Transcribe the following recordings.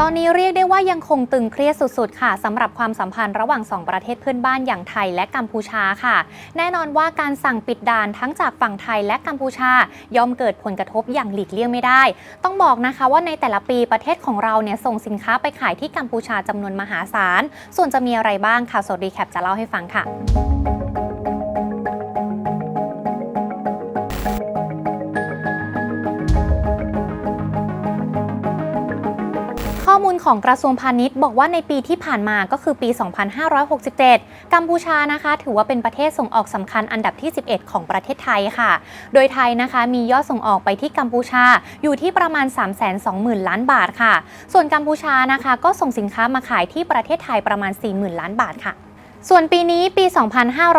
ตอนนี้เรียกได้ว่ายังคงตึงเครียดสุดๆ ค่ะสำหรับความสัมพันธ์ระหว่าง 2 ประเทศเพื่อนบ้านอย่างไทยและกัมพูชาค่ะ แน่นอนว่าการสั่งปิดด่านทั้งจากฝั่งไทยและกัมพูชา ย่อมเกิดผลกระทบอย่างหลีกเลี่ยงไม่ได้ ต้องบอกนะคะว่าในแต่ละปีประเทศของเราเนี่ยส่งสินค้าไปขายที่กัมพูชาจำนวนมหาศาล ส่วนจะมีอะไรบ้างค่ะสดรีแคปจะเล่าให้ฟังค่ะ อมูลของกระทรวงพาณิชย์บอกว่าในปีที่ผ่านมาก็คือปี 2567 กัมพูชานะคะ ถือว่าเป็นประเทศส่งออกสำคัญอันดับที่ 11 ของประเทศไทยค่ะ โดยไทยนะคะมียอดส่งออกไปที่กัมพูชาอยู่ที่ประมาณ 320,000 ล้านบาทค่ะ ส่วนกัมพูชานะคะ ก็ส่งสินค้ามาขายที่ประเทศไทยประมาณ 40,000 ล้านบาทค่ะ ส่วนปีนี้ปี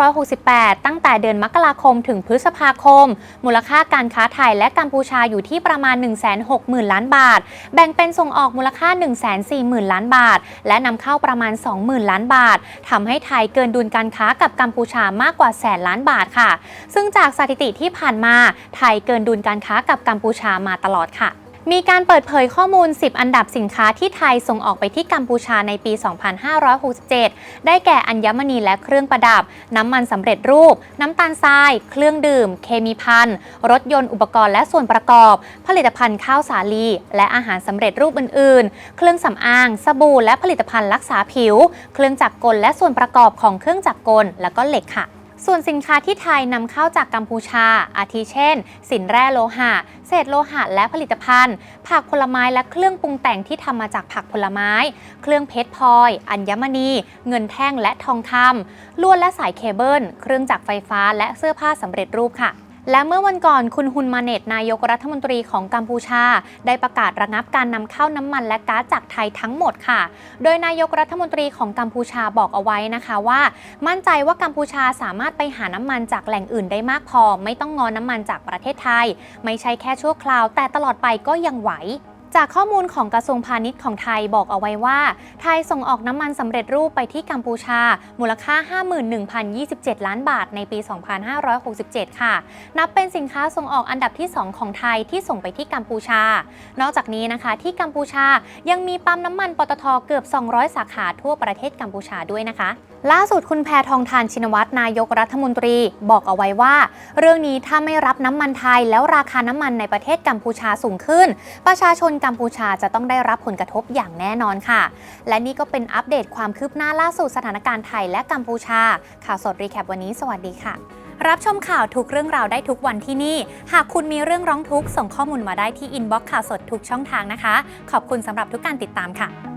2568 ตั้งแต่เดือนมกราคมถึงพฤษภาคม มูลค่าการค้าไทยและกัมพูชาอยู่ที่ประมาณ 160,000 ล้านบาท แบ่งเป็นส่งออกมูลค่า 140,000 ล้านบาท และนำเข้าประมาณ 20,000 ล้านบาททำให้ไทยเกินดุลการค้ากับกัมพูชามากกว่าแสนล้านบาทค่ะ ซึ่งจากสถิติที่ผ่านมาไทยเกินดุลการค้ากับกัมพูชามาตลอดค่ะ มีการเปิดเผยข้อมูล 10 อันดับสินค้าที่ไทยส่งออกไปที่กัมพูชาในปี 2567 ได้แก่อัญมณีและเครื่องประดับ น้ำมันสำเร็จรูป น้ำตาลทราย เครื่องดื่ม เคมีภัณฑ์ รถยนต์อุปกรณ์และส่วนประกอบ ผลิตภัณฑ์ข้าวสาลี และอาหารสำเร็จรูปอื่น ๆ เครื่องสำอาง สบู่ และผลิตภัณฑ์รักษาผิว เครื่องจักรกลและส่วนประกอบของเครื่องจักรกล และก็เหล็กค่ะ ส่วนสินค้าที่ไทยนำเข้าจากกัมพูชา อาทิเช่น สินแร่โลหะ เศษโลหะและผลิตภัณฑ์ ผักผลไม้และเครื่องปรุงแต่งที่ทำมาจากผักผลไม้ เครื่องเพชรพลอย อัญมณี เงินแท่งและทองคำลวดและสายเคเบิล เครื่องจักรไฟฟ้าและเสื้อผ้าสำเร็จรูปค่ะ และเมื่อวันก่อนคุณฮุนมาเนตนายกรัฐมนตรีของกัมพูชา ได้ประกาศระงับการนำเข้าน้ำมันและก๊าซจากไทยทั้งหมดค่ะ โดยนายกรัฐมนตรีของกัมพูชาบอกเอาไว้นะคะว่า มั่นใจว่ากัมพูชาสามารถไปหาน้ำมันจากแหล่งอื่นได้มากพอ ไม่ต้องงอน้ำมันจากประเทศไทย ไม่ใช่แค่ชั่วคราว แต่ตลอดไปก็ยังไหว จากข้อมูลของกระทรวงพาณิชย์ของไทยบอกเอาไว้ว่า ไทยส่งออกน้ำมันสำเร็จรูปไปที่กัมพูชา มูลค่า 51,027 ล้านบาทในปี 2567 ค่ะ นับเป็นสินค้าส่งออกอันดับที่ 2 ของไทยที่ส่งไปที่กัมพูชา นอกจากนี้นะคะ ที่กัมพูชายังมีปั๊มน้ำมันปตทเกือบ 200 สาขาทั่วประเทศกัมพูชาด้วยนะคะ ล่าสุดคุณแพทองทานชินวัตรนายกรัฐมนตรีบอกเอาไว้ว่า เรื่องนี้ถ้าไม่รับน้ำมันไทย แล้วราคาน้ำมันในประเทศกัมพูชาสูงขึ้น ประชาชนกัมพูชาจะต้องได้รับผลกระทบอย่างแน่นอนค่ะ และนี่ก็เป็นอัปเดตความคืบหน้าล่าสุดสถานการณ์ไทยและกัมพูชา ข่าวสดรีแคปวันนี้สวัสดีค่ะ รับชมข่าวทุกเรื่องราวได้ทุกวันที่นี่ หากคุณมีเรื่องร้องทุกข์ส่งข้อมูลมาได้ที่อินบ็อกซ์ข่าวสดทุกช่องทางนะคะ ขอบคุณสำหรับทุกการติดตามค่ะ